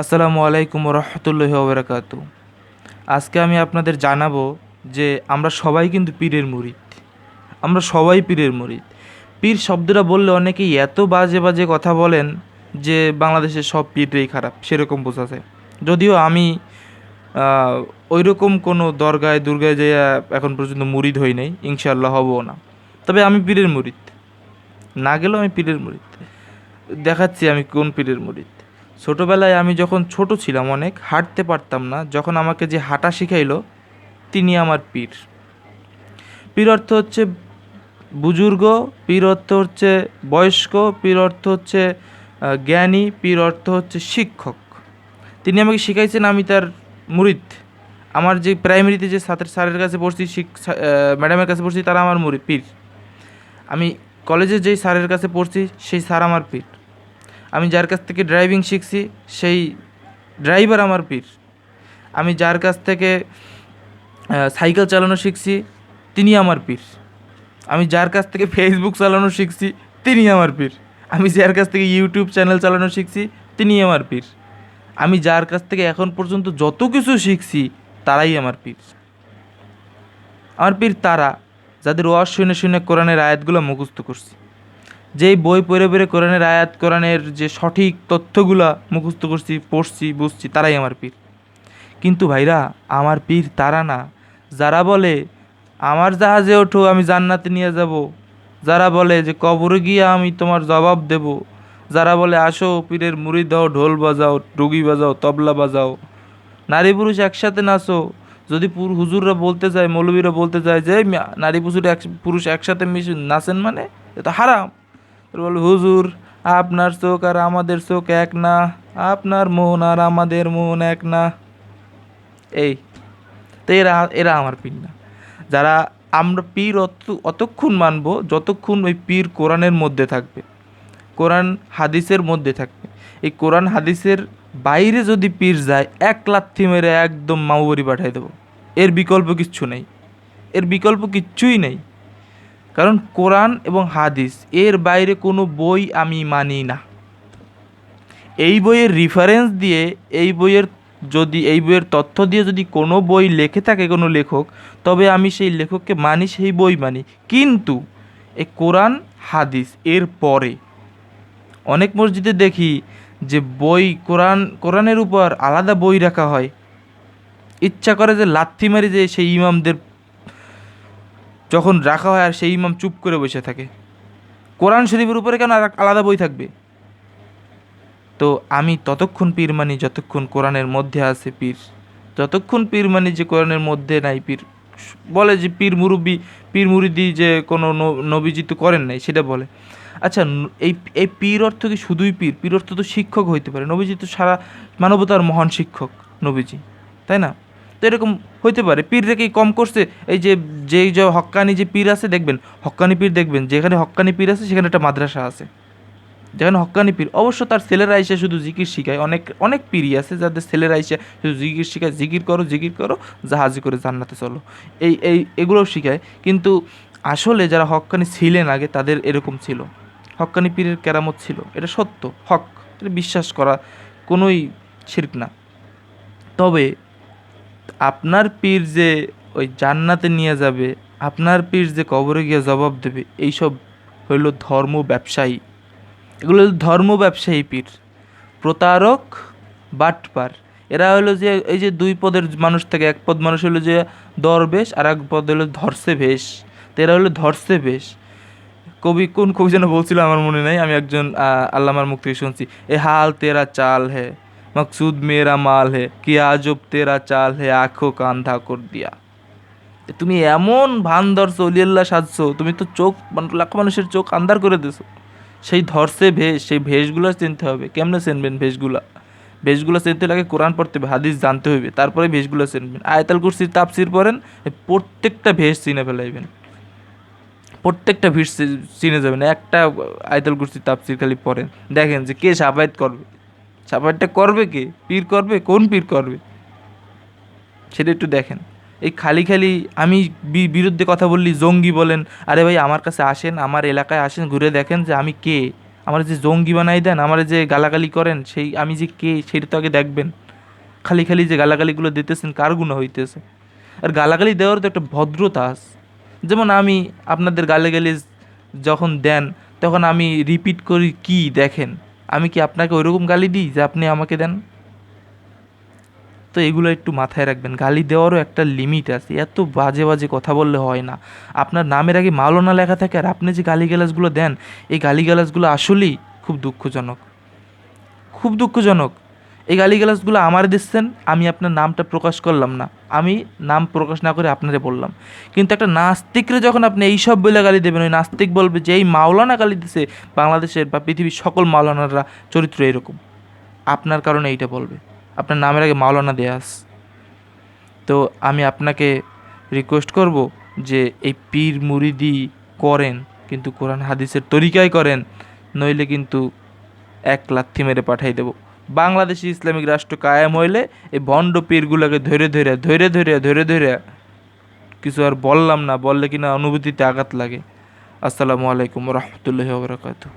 আসসালামু আলাইকুম রহমতুল্লাহ ওবরাকাতু। আজকে আমি আপনাদের জানাব যে আমরা সবাই কিন্তু পীরের মুরিদ। আমরা সবাই পীরের মুরিদ। পীর শব্দটা বললে অনেকেই এত বাজে বাজে কথা বলেন যে বাংলাদেশের সব পীররাই খারাপ, সেরকম বোঝা যায়। যদিও আমি ওই রকম কোনো দরগায়, দুর্গায় যে এখন পর্যন্ত মুরিদ হই নাই ইনশাল্লাহ হবও না। তবে আমি পীরের মুরিদ। না গেলেও আমি পীরের মুরিদ। দেখাচ্ছি আমি কোন পীরের মুরিদ। ছোটোবেলায় আমি যখন ছোট ছিলাম অনেক, হাঁটতে পারতাম না। যখন আমাকে যে হাঁটা শিখাইলো, তিনি আমার পীর। পীর অর্থ হচ্ছে বুজুর্গ, পীর অর্থ হচ্ছে বয়স্ক, পীর অর্থ হচ্ছে জ্ঞানী, পীর অর্থ হচ্ছে শিক্ষক। তিনি আমাকে শিখাইছেন আমি তার মুরিদ। আমার যে প্রাইমারিতে যে ছাত্র স্যারের কাছে পড়ছি, শিক ম্যাডামের কাছে পড়ছি, তারা আমার মুরিদ, পীর। আমি কলেজে যেই স্যারের কাছে পড়ছি, সেই স্যার আমার পীর। আমি যার কাছ থেকে ড্রাইভিং শিখছি, সেই ড্রাইভার আমার পীর। আমি যার কাছ থেকে সাইকেল চালানো শিখছি তিনি আমার পীর। আমি যার কাছ থেকে ফেসবুক চালানো শিখছি তিনি আমার পীর। আমি যার কাছ থেকে ইউটিউব চ্যানেল চালানো শিখছি তিনি আমার পীর। আমি যার কাছ থেকে এখন পর্যন্ত যত কিছু শিখছি, তারাই আমার পীর। আমার পীর তারা, যাদের ওয়াজ শুনে শুনে কোরআনের আয়াতগুলো মুখস্থ করছি। যেই বই পড়ে পড়ে কোরআনের আয়াত, কোরআনের যে সঠিক তথ্যগুলা মুখস্থ করছি, পড়ছি, বুঝছি, তারাই আমার পীর। কিন্তু ভাইরা, আমার পীর তারা না। যারা বলে, আমার জাহাজে ওঠো, আমি জান্নাতে নিয়ে যাব। যারা বলে যে, কবরে গিয়ে আমি তোমার জবাব দেব। যারা বলে, আসো পীরের মুড়ি দাও, ঢোল বাজাও, ডুগি বাজাও, তবলা বাজাও। নারী পুরুষ একসাথে নাচো। যদি পুরু, হুজুররা বলতে যায় মৌলবীরা বলতে যায় যে নারী পুরুষ এক, পুরুষ একসাথে মিশে নাচেন মানে? এটা হারাম। বলে, হুজুর, আপনার চোখ আর আমাদের চোখ এক না, আপনার মন আর আমাদের মন এক না। এই, তো এরা এরা আমার পীর না। যারা আমরা পীর অত, অতক্ষণ মানব, যতক্ষণ ওই পীর কোরআনের মধ্যে থাকবে, কোরআন হাদিসের মধ্যে থাকবে। এই কোরআন হাদিসের বাইরে যদি পীর যায়, এক লাথি মেরে একদম মামুবাড়ি পাঠিয়ে দেবো। এর বিকল্প কিচ্ছু নেই। এর বিকল্প কিচ্ছুই নেই। কারণ কোরআন এবং হাদিস, এর বাইরে কোনো বই আমি মানি না। এই বইয়ের রিফারেন্স দিয়ে, এই বইয়ের যদি, এই বইয়ের তথ্য দিয়ে যদি কোনো বই লেখে থাকে কোনো লেখক, তবে আমি সেই লেখককে মানি, সেই বই মানি। কিন্তু এই কোরআন, হাদিস, এর পরে অনেক মসজিদে দেখি যে বই কোরআন, কোরআনের উপর আলাদা বই রাখা হয়। ইচ্ছা করে যে লাথি মারি যে সেই ইমামদের যখন রাখা হয় আর সেই ইমাম চুপ করে বসে থাকে। কোরআন শরীফের উপরে কেন আলাদা বই থাকবে? তো আমি ততক্ষণ পীর মানি যতক্ষণ কোরআনের মধ্যে আছে পীর। যতক্ষণ পীর মানি যে কোরআনের মধ্যে নাই পীর। বলে যে পীর মুরব্বী, পীর মুরিদি যে কোনো নবীজি তো করেন নাই, সেটা বলে। আচ্ছা এই এই পীর অর্থ কি শুধুই পীর? পীর অর্থ তো শিক্ষক হইতে পারে। নবীজি তো সারা মানবতার মহান শিক্ষক, নবীজি। তাই না? তো এরকম হইতে পারে। পীর রেখে কম করছে? এই যে, যেই যে হক্কানি যে পীর আছে, দেখবেন, হক্কানি পীর দেখবেন, যেখানে হক্কানি পীর আছে, সেখানে একটা মাদ্রাসা আছে। যেখানে হক্কানি পীর, অবশ্য তার ছেলেরা এসে শুধু জিকির শিখায়। অনেক অনেক পীরই আছে যাদের ছেলেরা এসে শুধু জিকির শিখায়, জিকির করো জিকির করো, জাহাজি করে জান্নাতে চলো। এই এই, এগুলোও শিখায়। কিন্তু আসলে যারা হক্কানি ছিলেন আগে, তাদের এরকম ছিল। হক্কানি পীরের কেরামত ছিল। এটা সত্য, হক। এটা বিশ্বাস করা কোনোই শির্ক না। তবে আপনার পীর যে ওই জান্নাতে নিয়ে যাবে, আপনার পীর যে কবরে গিয়ে জবাব দেবে, এইসব হইল ধর্ম ব্যবসায়ী। এগুলো ধর্ম ব্যবসায়ী পীর। প্রতারক, বাটপার। এরা হলো যে এই যে দুই পদের মানুষ থাকে, এক পদ মানুষ হলো যে দরবেশ, আর এক পদ হলো ধর্ষে ভেষ। তো এরা হলো ধর্ষে ভেষ। কবি কোন কবি যেন বলছিল আমার মনে নাই, আমি একজন আল্লামার মুখ থেকে শুনছি, এ হাল তেরা চাল হে। মকসুদ মেরা মাল হে কি আজব তেরা চাল হে আঁখো কান্ধা কর দিয়া তুমি এমন ভান ধরছো অলিয়াল্লা সাজছো তুমি তো চোখ লাখ মানুষের চোখ আন্দার করে দিছো সেই ধরছে ভেষ, সেই ভেষগুলো চিনতে হবে। কেমনে চিনবেন ভেষগুলা? ভেষগুলো চিনতে লাগে কোরআন পড়তে হবে, হাদিস জানতে হবে তারপরে ভেষগুলো চিনবেন। আয়তাল কুরসির তাপসির পড়েন প্রত্যেকটা ভেষ চিনে ফেলাইবেন। প্রত্যেকটা ভিড় চিনে যাবেন। একটা আয়তাল কুরসির তাপসির খালি পড়েন। দেখেন যে কে সাফায়াত করবে। সাফায়াতটা করবে কে? পীর করবে? কোন পীর করবে? সেটা একটু দেখেন। এই খালি খালি আমি বিরুদ্ধে কথা বললি, জঙ্গি বলেন, আরে ভাই আমার কাছে আসেন, আমার এলাকায় আসেন, ঘুরে দেখেন যে আমি কে? আমার যে জঙ্গি বানাই দেন, আমার যে গালাগালি করেন, সেই আমি যে কে, সেটা তো আগে দেখবেন। খালি খালি যে গালাগালিগুলো দিতেছেন, কার গুণ হইতেছে? আর গালাগালি দেওয়ার তো একটা ভদ্রতা আছে। যেমন আমি আপনাদের গালাগালি যখন দেন, তখন আমি রিপিট করি কি দেখেন? আমি কি আপনাকে ওইরকম গালি দিই যে আপনি আমাকে দেন? তো এগুলো একটু মাথায় রাখবেন। গালি দেওয়ারও একটা লিমিট আছে। এত বাজে বাজে কথা বললে হয় না। আপনার নামের আগে মালনা লেখা থাকে আর আপনি যে গালিগালাজগুলো দেন, এই গালিগালাজগুলো আসলেই খুব দুঃখজনক। খুব দুঃখজনক। এই গালিগালাজগুলো আমার দিচ্ছেন, আমি আপনার নামটা প্রকাশ করলাম না। আমি নাম প্রকাশ না করে আপনারে বললাম। কিন্তু একটা নাস্তিকরে যখন আপনি এইসব বলে গালি দেবেন, ওই নাস্তিক বলবে যে, এই মাওলানা গালি দিছে, বাংলাদেশের বা পৃথিবীর সকল মাওলানারা চরিত্র এরকম। আপনার কারণে এইটা বলবে। আপনার নামের আগে মাওলানা দেয়া আছে। তো আমি আপনাকে রিকোয়েস্ট করব যে, এই পীর মুরিদি করেন, কিন্তু কোরআন হাদিসের তরিকায় করেন, নইলে কিন্তু এক লাথি মেরে পাঠাই দেব। বাংলাদেশি ইসলামিক রাষ্ট্র কায়েম হইলে এই ভণ্ড পীরগুলোকে ধরে ধরে ধরে ধরে ধরে ধরে কিছু আর বললাম না, বললে কিনা অনুভূতিতে আঘাত লাগে। আসসালামু আলাইকুম রহমতুল্লাহ বরকাতু